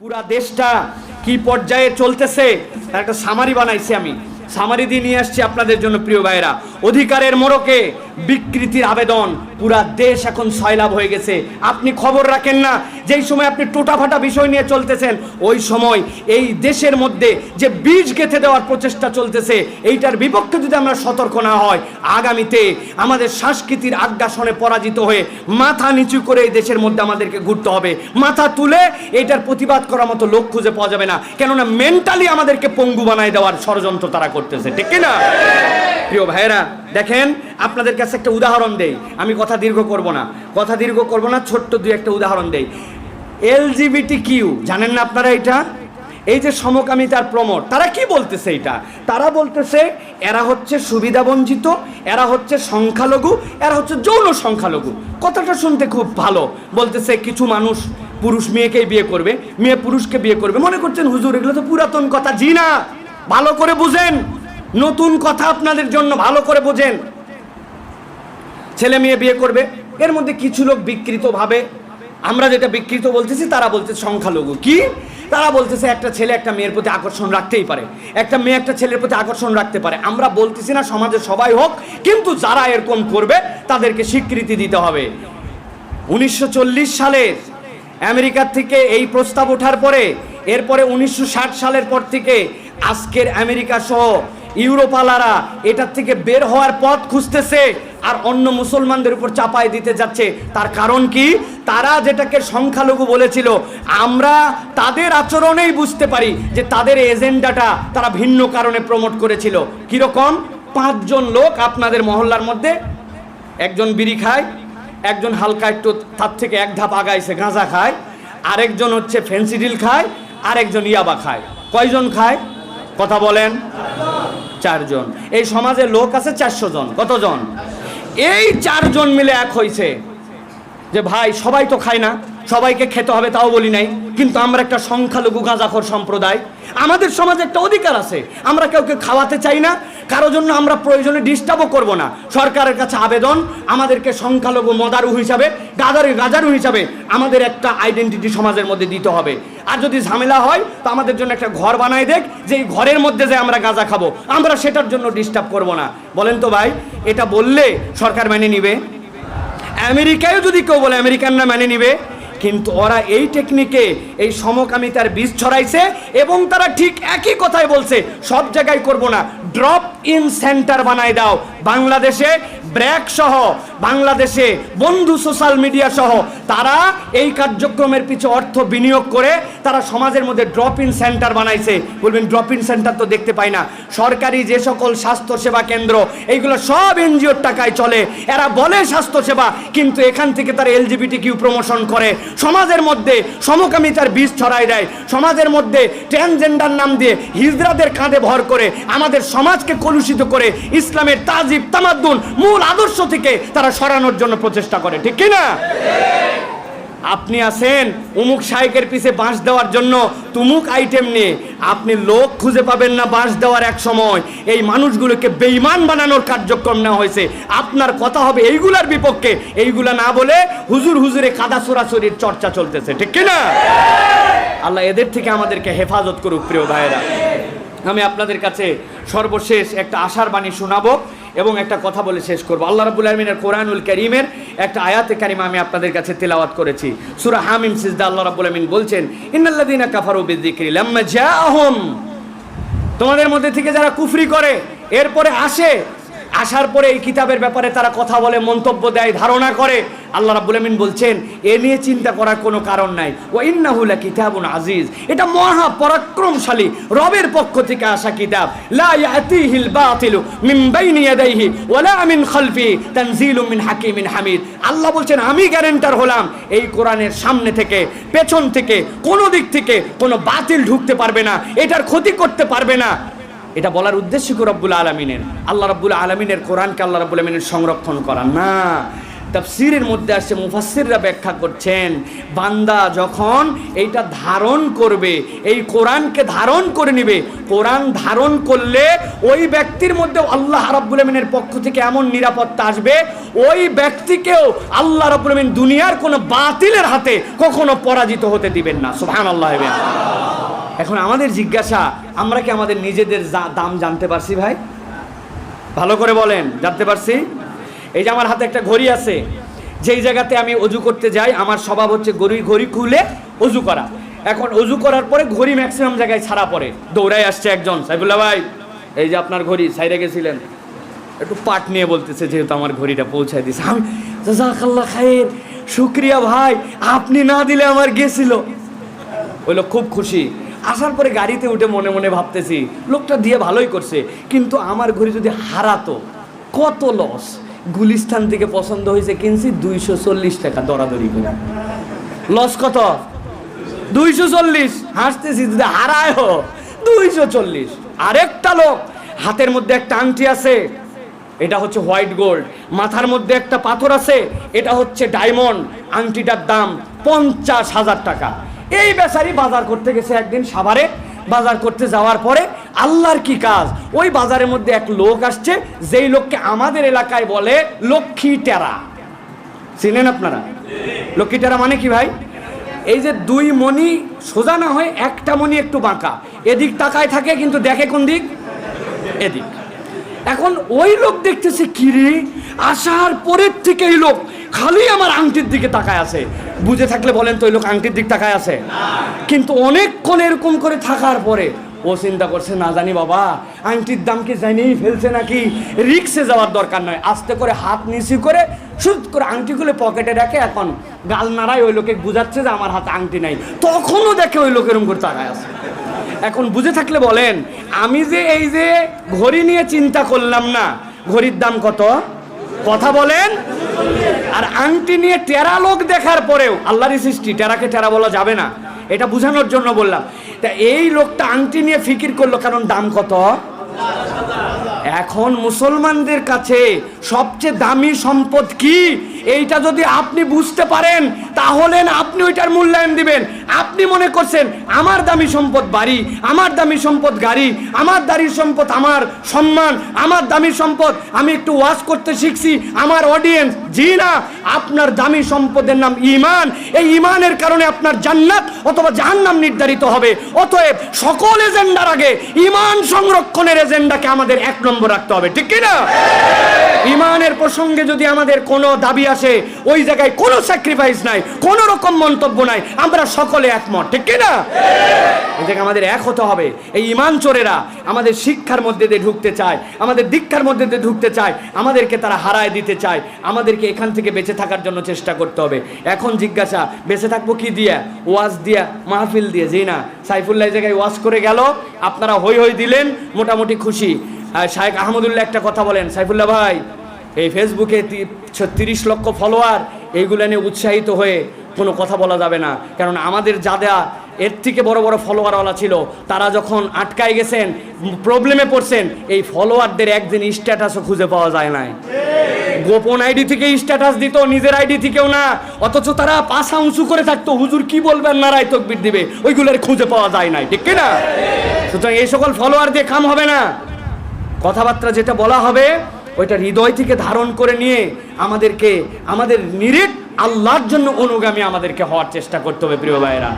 পুরা দেশটা কি পর্যায়ে চলতেছে? তার একটা সামারি বানাইছি আমি। সামারি দিয়ে নিয়ে আসছি আপনাদের জন্য, প্রিয় ভাইরা অধিকারের মোড়কে বিকৃতির আবেদন। পুরা দেশ এখন সয়লাভ হয়ে গেছে। আপনি খবর রাখেন না, যেই সময় আপনি টোটাফাটা বিষয় নিয়ে চলতেছেন, ওই সময় এই দেশের মধ্যে যে বীজ গেঁথে দেওয়ার প্রচেষ্টা চলতেছে, এইটার বিপক্ষে যদি আমরা সতর্ক না হয় আগামীতে আমাদের সংস্কৃতির আগ্রাসনে পরাজিত হয়ে মাথা নিচু করে এই দেশের মধ্যে আমাদেরকে ঘুরতে হবে। মাথা তুলে এইটার প্রতিবাদ করার মতো লোক খুঁজে পাওয়া যাবে না। কেননা মেন্টালি আমাদেরকে পঙ্গু বানায় দেওয়ার ষড়যন্ত্র তারা করতেছে। ঠিক না প্রিয় ভাইয়েরা দেখেন, আপনাদের কাছে একটা উদাহরণ দেই। আমি কথা দীর্ঘ করব না। কথা দীর্ঘ করব না, ছোট্ট দুই একটা উদাহরণ দেই। এলজিবিটি কিউ জানেন না আপনারা এটা? এই যে সমকামিতার প্রমোট তারা কি বলতেছে এটা? তারা বলতেছে, এরা হচ্ছে সুবিধাবঞ্চিত এরা হচ্ছে সংখ্যালঘু, এরা হচ্ছে যৌন সংখ্যালঘু। কথাটা শুনতে খুব ভালো। বলতেছে, কিছু মানুষ পুরুষ মেয়েকেই বিয়ে করবে, মেয়ে পুরুষকে বিয়ে করবে। মনে করছেন, হুজুর, এগুলো তো পুরাতন কথা। জি না, ভালো করে বুঝেন। নতুন কথা আপনাদের জন্য ভালো করে বোঝেন। ছেলে মেয়ে বিয়ে করবে, এর মধ্যে কিছু লোক বিকৃতভাবে আমরা যেটা বিকৃত বলতেছি, তারা বলছে সংখ্যালঘু। কি? তারা বলতেছে একটা ছেলে একটা মেয়ের প্রতি আকর্ষণ রাখতেই পারে। একটা মেয়ে একটা ছেলের প্রতি আকর্ষণ রাখতে পারে। আমরা বলতেছি না, সমাজে সবাই হোক, কিন্তু যারা এরকম করবে, তাদেরকে স্বীকৃতি দিতে হবে। উনিশশো সালের আমেরিকার থেকে এই প্রস্তাব ওঠার পরে, এরপরে উনিশশো ষাট সালের পর থেকে আজকের আমেরিকা সহ ইউরোপালারা এটার থেকে বের হওয়ার পথ খুঁজতেছে আর অন্য মুসলমানদের উপর চাপায় দিতে যাচ্ছে। তার কারণ কি? তারা যেটাকে সংখ্যালঘু বলেছিল, আমরা তাদের আচরণেই বুঝতে পারি যে তাদের এজেন্ডাটা তারা ভিন্ন কারণে প্রমোট করেছিল। কীরকম? পাঁচজন লোক আপনাদের মহল্লার মধ্যে, একজন বিড়ি খায়, একজন হালকা একটু তার থেকে এক ধাপ আগাইছে, গাঁজা খায়, আরেকজন হচ্ছে ফেন্সিডিল খায়, আরেকজন ইয়াবা খায়। কয়জন খায়? কথা বলেন। চারজন। এই সমাজে লোক আছে চারশো জন। কতজন? এই চারজন মিলে এক হয়েছে যে ভাই, সবাই তো খায় না। সবাইকে খেতে হবে, তাও বলি নাই। কিন্তু আমরা একটা সংখ্যালঘু গাঁজাখোর সম্প্রদায়। আমাদের সমাজে একটা অধিকার আছে। আমরা কাউকে খাওয়াতে চাই না। কারও জন্য আমরা প্রয়োজনে ডিস্টার্বও করব না। সরকারের কাছে আবেদন, আমাদেরকে সংখ্যালঘু মদারু হিসাবে গাজারু গাজারু হিসাবে আমাদের একটা আইডেন্টিটি সমাজের মধ্যে দিতে হবে। আর যদি ঝামেলা হয়, তো আমাদের জন্য একটা ঘর বানায় দেখ যে এই ঘরের মধ্যে যে আমরা গাঁজা খাব। আমরা সেটার জন্য ডিস্টার্ব করব না। বলেন তো ভাই, এটা বললে সরকার মেনে নিবে? আমেরিকায় যদি কেউ বলে, আমেরিকানরা মেনে নিবে? কিন্তু ওরা এই টেকনিকে এই সমকামিতার বীজ ছড়াইছে এবং তারা ঠিক একই কথাই বলছে, সব জায়গায় করব না। ড্রপ ইন সেন্টার বানায় দাও। বাংলাদেশে ব্র্যাক সহ বাংলাদেশে বন্ধু সোশ্যাল মিডিয়া সহ তারা এই কার্যক্রমের পিছু অর্থ বিনিয়োগ করে তারা সমাজের মধ্যে ড্রপ ইন সেন্টার বানাইছে। বলবেন ড্রপ ইন সেন্টার তো দেখতে পাই না। সরকারি যে সকল স্বাস্থ্য সেবা কেন্দ্র, এইগুলো সব এনজিওর টাকায় চলে। এরা বলে স্বাস্থ্য সেবা কিন্তু এখান থেকে তারা এলজিবিটি কিউ প্রমোশন করে। সমাজের মধ্যে সমকামিতার বীজ ছড়াই দেয়। সমাজের মধ্যে ট্রান্সজেন্ডার নাম দিয়ে হিজরাদের কাঁধে ভর করে আমাদের সমাজকে কলুষিত করে ইসলামের তাজিব তামাদ্দুন, মূল আদর্শ থেকে তারা সরানোর জন্য প্রচেষ্টা করে, ঠিক কি না আপনি আছেন উমুক শাইকের পিছে বাঁশ দেওয়ার জন্য তুমুক আইটেম নিয়ে। আপনি লোক খুঁজে পাবেন না বাঁশ দেওয়ার এক সময়। এই মানুষগুলোকে বেইমান বানানোর কার্যক্রম নেওয়া হয়েছে। আপনার কথা হবে এইগুলার বিপক্ষে। এইগুলা না বলে হুজুর হুজুরে কাদা সরাসরির চর্চা চলতেছে, ঠিক কি না আল্লাহ এদের থেকে আমাদেরকে হেফাজত করুক, প্রিয় ভাইয়েরা। আমি আপনাদের কাছে সর্বশেষ একটা আশার বাণী শোনাবো। এবং একটা কথা বলে শেষ করব। আল্লাহ রাবুল আলমিনের কোরআনুল করিমের একটা আয়াতে কারিমা আমি আপনাদের কাছে তেলাওয়াত করেছি। সুরা হামিম সিজদা আল্লাহ রাবুল আলমিন বলছেন ইন্নাল্লাদিনা কাফারু বিদ্দিকরি লাম্মা জাআহুম। তোমাদের মধ্যে থেকে যারা কুফরি করে, এরপরে আসে আসার পরে এই কিতাবের ব্যাপারে তারা কথা বলে, মন্তব্য দেয়, ধারণা করে। আল্লাহ রাব্বুল আমিন বলছেন, এ নিয়ে চিন্তা করার কোনো কারণ নাই। ও ইন্নাহুলা কিতাবুন আজিজ। এটা মহা পরাক্রমশালী, রবের পক্ষ থেকে আসা কিতাব। লা ইয়াতিহিল বাতিলু মিন বাইনি ইয়াদাইহি ওয়ালা মিন খালফি তানজিলুম মিন হাকিমিন হামিদ। আল্লাহ বলছেন, আমি গ্যারেন্টার হলাম, এই কোরআনের সামনে থেকে, পেছন থেকে, কোনো দিক থেকে কোনো বাতিল ঢুকতে পারবে না, এটার ক্ষতি করতে পারবে না। এটা বলার উদ্দেশ্য কি রব্বুল আলমিনের? আল্লাহ রব্বুল আলমিনের কোরআনকে আল্লাহ রব্বুল আলমিনের সংরক্ষণ করা। না, তাফসিরের মধ্যে আসছে মুফাসসিররা ব্যাখ্যা করছেন, বান্দা যখন এইটা ধারণ করবে, এই কোরআনকে ধারণ করে নেবে, কোরআন ধারণ করলে ওই ব্যক্তির মধ্যে আল্লাহ রাব্বুল আমিনের পক্ষ থেকে এমন নিরাপত্তা আসবে, ওই ব্যক্তিকেও আল্লাহ রাব্বুল আমিন দুনিয়ার কোনো বাতিলের হাতে কখনো পরাজিত হতে দিবেন না। সুবহানাল্লাহ এখন আমাদের জিজ্ঞাসা, আমরা কি আমাদের নিজেদের দাম জানতে পারছি ভাই? ভালো করে বলেন, জানতে পারছি? এই যে আমার হাতে একটা ঘড়ি আছে, যেই জায়গাতে আমি অজু করতে যাই, আমার স্বভাব হচ্ছে ঘড়ি ঘড়ি খুলে অজু করা। এখন অজু করার পরে ঘড়ি ম্যাক্সিমাম জায়গায় ছাড়া পড়ে। দৌড়াই আসছে একজন, সাইফুল্লাহ ভাই, এই যে আপনার ঘড়ি, সাইডে গেছিলেন। একটু পাট নিয়ে বলতেছে, যেহেতু আমার ঘড়িটা পৌঁছায় দিছে। আমি, জাজাকাল্লাহ খায়ের, শুক্রিয়া ভাই, আপনি না দিলে আমার গেছিল। লোক খুব খুশি। আসার পরে গাড়িতে উঠে মনে মনে ভাবতেছি, লোকটা দিয়ে ভালোই করছে, কিন্তু আমার ঘড়ি যদি হারাতো, কত লস গুলিস্তান থেকে পছন্দ হয়েছে কিনছি দুইশো চল্লিশ টাকা দরাদরি করে লস কত? দুইশো চল্লিশ। হাসতেছি যদি হারায় দুইশো চল্লিশ। আরেকটা লোক, হাতের মধ্যে একটা আংটি আছে, এটা হচ্ছে হোয়াইট গোল্ড। মাথার মধ্যে একটা পাথর আছে, এটা হচ্ছে ডায়মন্ড। আংটিটার দাম পঞ্চাশ হাজার টাকা। এই বেচারি বাজার করতে গেছে একদিন সাভারে, বাজার করতে যাওয়ার পরে আল্লাহর কি কাজ? ওই বাজারের মধ্যে এক লোক আসছে, যেই লোককে আমাদের এলাকায় বলে লক্ষ্মী টেরা। চিনেন আপনারা? লক্ষ্মী টেরা মানে কি ভাই? এই যে দুই মণি সোজা না হয়, একটা মণি একটু বাঁকা। এদিক তাকায় থাকে, কিন্তু দেখে কোন দিক? এদিক। এখন ওই লোক দেখতেছে, কিরে, আসার পরের থেকে এই লোক খালি আমার আংটির দিকে তাকায় আছে। বুঝে থাকলে বলেন তো ওই লোক আংটির দিক তাকায় আছে? কিন্তু অনেকক্ষণ এরকম করে থাকার পরে, ও চিন্তা করছে, না জানি বাবা, আংটির দাম কি জানিয়েই ফেলছে নাকি? রিক্সে যাওয়ার দরকার নয়। আস্তে করে হাত নিচু করে সুদ করে আংটিগুলো পকেটে রাখে এখন গাল নাড়ায় ওই লোকে বুঝাচ্ছে যে আমার হাতে আংটি নাই। তখনও দেখে ওই লোক এরকম করে তাকায় আছে। এখন বুঝে থাকলে বলেন, আমি যে এই যে ঘড়ি নিয়ে চিন্তা করলাম না, ঘড়ির দাম কত? কথা বলেন আর আংটি নিয়ে টেরা লোক দেখার পরেও আল্লাহরই সৃষ্টি, টেরাকে টেরা বলা যাবে না। এটা বোঝানোর জন্য বললাম। তা এই লোকটা আংটি নিয়ে ফিকির করল, কারণ দাম কত? এখন মুসলমানদের কাছে সবচেয়ে দামি সম্পদ কি? এইটা যদি আপনি বুঝতে পারেন, তাহলে আপনি ওইটার মূল্যায়ন দিবেন। আপনি মনে করছেন, আমার দামি সম্পদ বাড়ি, আমার দামি সম্পদ গাড়ি, আমার দামি সম্পদ আমার সম্মান, আমার দামি সম্পদ আমি একটু ওয়াজ করতে শিখছি, আমার অডিয়েন্স জি না, আপনার দামি সম্পদের নাম ইমান এই ইমানের কারণে আপনার জান্নাত অথবা জাহান্নাম নির্ধারিত হবে। অতএব সকল এজেন্ডার আগে ইমান সংরক্ষণের এজেন্ডাকে আমাদের এক নম্বর রাখতে হবে। ঠিক কি না ইমানের প্রসঙ্গে যদি আমাদের কোনো দাবি আসে, ওই জায়গায় কোনো স্যাক্রিফাইস নাই, কোনো রকম মন্তব্য নাই, আমরা সকলে একমত, ঠিক কি না এই জায়গায় আমাদের এক হতে হবে। এই ইমান চোরেরা আমাদের শিক্ষার মধ্যে দিয়ে ঢুকতে চায়, আমাদের দীক্ষার মধ্যে দিয়ে ঢুকতে চায়, আমাদেরকে তারা হারায় দিতে চায়, আমাদেরকে এখান থেকে বেঁচে থাকার জন্য চেষ্টা করতে হবে। এখন জিজ্ঞাসা, বেঁচে থাকব কি দিয়া? ওয়াজ দিয়া, মাহফিল দিয়ে? জি না, সাইফুল্লাহ জায়গায় ওয়াজ করে গেল, আপনারা হই হই দিলেন, মোটামুটি খুশি। আর শাহেক আহমদুল্লাহ একটা কথা বলেন। সাইফুল্লাহ ভাই, এই ফেসবুকে তিরিশ লক্ষ ফলোয়ার এইগুলো নিয়ে উৎসাহিত হয়ে কোনো কথা বলা যাবে না। কারণ আমাদের যারা এর থেকে বড় বড় ফলোয়ারওয়ালা ছিল, তারা যখন আটকায় গেছেন প্রবলেমে পড়ছেন, এই ফলোয়ারদের একদিন স্ট্যাটাসও খুঁজে পাওয়া যায় নাই। গোপন আইডি থেকে স্ট্যাটাস দিত, নিজের আইডি থেকেও না, অথচ তারা পাশা উঁচু করে থাকতো। হুজুর কি বলবেন না নারায় তকবির দিবে, ওইগুলোর খুঁজে পাওয়া যায় নাই, ঠিক কি না সুতরাং এই সকল ফলোয়ার দিয়ে কাম হবে না। কথাবার্তা যেটা বলা হবে, ওইটা হৃদয় থেকে ধারণ করে নিয়ে আমাদেরকে, আমাদের নিরেট আল্লাহর জন্য অনুগামী আমাদেরকে হওয়ার চেষ্টা করতে হবে প্রিয় ভাইয়েরা।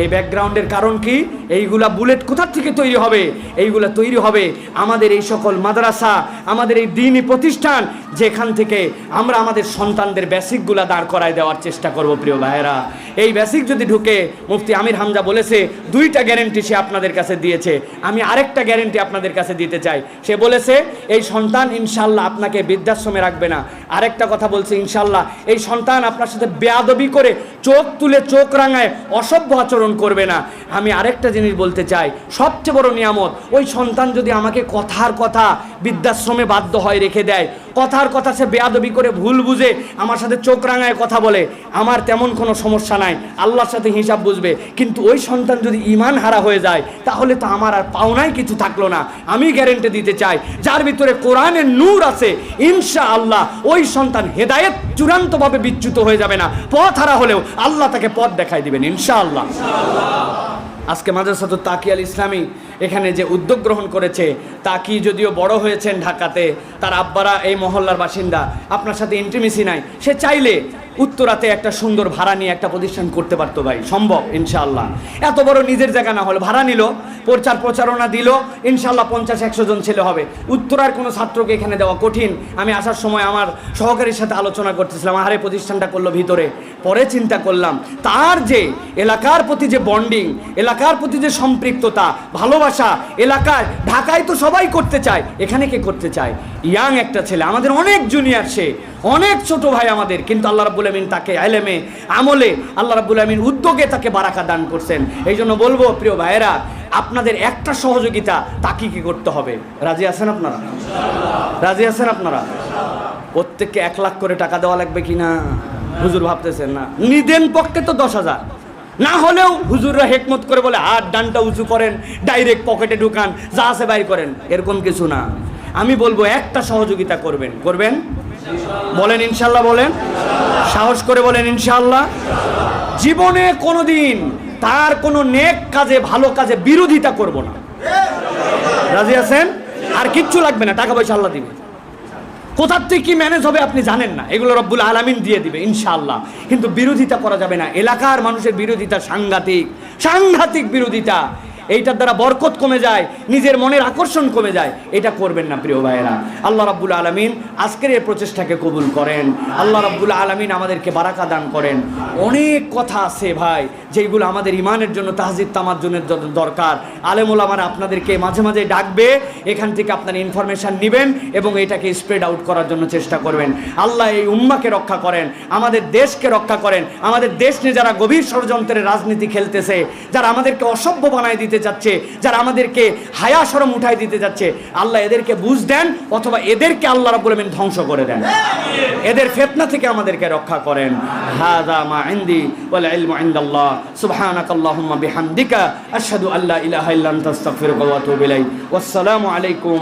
এই ব্যাকগ্রাউন্ডের কারণ কি? এইগুলা বুলেট কোথার থেকে তৈরি হবে? এইগুলা তৈরি হবে আমাদের এই সকল মাদ্রাসা, আমাদের এই দিনই প্রতিষ্ঠান, যেখান থেকে আমরা আমাদের সন্তানদের বেসিকগুলা দাঁড় করায় দেওয়ার চেষ্টা করব, প্রিয় ভাইয়েরা। এই বেসিক যদি ঢুকে, মুফতি আমির হামজা বলেছে, দুইটা গ্যারেন্টি সে আপনাদের কাছে দিয়েছে। আমি আরেকটা গ্যারেন্টি আপনাদের কাছে দিতে চাই। সে বলেছে, এই সন্তান ইনশাল্লাহ আপনাকে বৃদ্ধাশ্রমে রাখবে না। আরেকটা কথা বলছে ইনশাল্লাহ এই সন্তান আপনার সাথে বেয়াদবি করে চোখ তুলে চোখ রাঙায় অসভ্য আচরণ করবে না। আমি আরেকটা জিনিস বলতে চাই, সবচেয়ে বড় নিয়ামত, ওই সন্তান যদি আমাকে কথার কথা বৃদ্ধাশ্রমে বাধ্য হয় রেখে দেয় কথার কথা সে বেয়াদবি করে ভুল বুঝে আমার সাথে চোখ রাঙায় কথা বলে, আমার তেমন কোনো সমস্যা নাই, আল্লাহর সাথে হিসাব বুঝবে। কিন্তু ওই সন্তান যদি ইমান হারা হয়ে যায়, তাহলে তো আমার আর পাওনাই কিছু থাকল না। আমি গ্যারেন্টি দিতে চাই, যার ভিতরে কোরআনের নূর আছে ইনশা আল্লাহ ওই সন্তান হেদায়েত চূড়ান্তভাবে বিচ্যুত হয়ে যাবে না। পথ হারা হলেও আল্লাহ তাকে পথ দেখাই দিবেন ইনশা আল্লাহ আজকে মাদ্রাসাতু তাকি আল ইসলামী এখানে যে উদ্যোগ গ্রহণ করেছে তাকি যদিও বড় হয়েছেন ঢাকাতে, তার আব্বারা এই মহল্লার বাসিন্দা, আপনার সাথে ইন্টিমেসি নাই। সে চাইলে উত্তরাতে একটা সুন্দর ভাড়া নিয়ে একটা প্রতিষ্ঠান করতে পারতো ভাই, সম্ভব, ইনশাআল্লাহ। এত বড় নিজের জায়গা না হলে, ভাড়া নিল, প্রচার প্রচারণা দিল, ইনশাআল্লাহ পঞ্চাশ একশো জন ছেলে হবে। উত্তরার কোনো ছাত্রকে এখানে দেওয়া কঠিন। আমি আসার সময় আমার সহকারীর সাথে আলোচনা করতেছিলাম, আহারে প্রতিষ্ঠানটা করল ভিতরে। পরে চিন্তা করলাম, তার যে এলাকার প্রতি যে বন্ডিং এলাকার প্রতি যে সম্পৃক্ততা, ভালোবাসা, এলাকায় ঢাকায় তো সবাই করতে চায়, এখানে কে করতে চায়? ইয়াং একটা ছেলে, আমাদের অনেক জুনিয়র সে। অনেক ছোট ভাই আমাদের, কিন্তু আল্লাহ রাবুল আমিন তাকে আলেমে, আমলে আল্লাহ রাব্বুল আমিন উদ্যোগে তাকে বারাকা দান করছেন। এই জন্য বলব, প্রিয় ভাইয়েরা, আপনাদের একটা সহযোগিতা তাকে কি করতে হবে? রাজি আছেন আপনারা? রাজি আছেন আপনারা? প্রত্যেককে এক লাখ করে টাকা দেওয়া লাগবে কি না হুজুর ভাবতেছেন না। নিদেন পক্ষে তো দশ হাজার। না হলেও হুজুররা হেকমত করে বলে, হাত, ডানটা উঁচু করেন, ডাইরেক্ট পকেটে ঢুকান, যা আছে বাইর করেন। এরকম কিছু না। আমি বলব, একটা সহযোগিতা করবেন। করবেন? বলেন ইনশাল্লাহ, বলেন। সাহস করে বলেন ইনশাল্লাহ। জীবনে কোনোদিন তার কোনো নেক কাজে, ভালো কাজে বিরোধিতা করব না। রাজি আছেন? আর কিচ্ছু লাগবে না, টাকা পয়সা আল্লাহ দিবে। কোথার থেকে কি ম্যানেজ হবে আপনি জানেন না। এগুলো রব্বুল আলামিন দিয়ে দিবে ইনশাআল্লাহ। কিন্তু বিরোধিতা করা যাবে না। এলাকার মানুষের বিরোধিতা সাংঘাতিক। সাংঘাতিক বিরোধিতা। এইটার দ্বারা বরকত কমে যায়, নিজের মনের আকর্ষণ কমে যায়, এটা করবেন না প্রিয় ভাইয়েরা। আল্লাহ রাব্বুল আলামিন আজকের এই প্রচেষ্টাকে কবুল করেন। আল্লাহ রাব্বুল আলামিন আমাদেরকে বারাকা দান করেন। অনেক কথা আছে ভাই যেগুলো আমাদের ইমানের জন্য তাহজিদ তামার জন্য দরকার। আলেমুল আমার আপনাদেরকে মাঝে মাঝে ডাকবে, এখান থেকে আপনার ইনফরমেশন নেবেন এবং এটাকে স্প্রেড আউট করার জন্য চেষ্টা করবেন। আল্লাহ এই উম্মাকে রক্ষা করেন, আমাদের দেশকে রক্ষা করেন, আমাদের দেশ নিয়ে যারা গভীর ষড়যন্ত্রের রাজনীতি খেলতেছে, যারা আমাদেরকে অসভ্য বানায় দিতে যাচ্ছে, যারা আমাদেরকে হায়া সরম উঠাই দিতে যাচ্ছে, আল্লাহ এদেরকে বুঝ দেন অথবা এদেরকে আল্লাহ রাব্বুল আমিন ধ্বংস করে দেন। এদের ফেতনা থেকে আমাদেরকে রক্ষা করেন। হাযা মা ইনদি আলাইকুম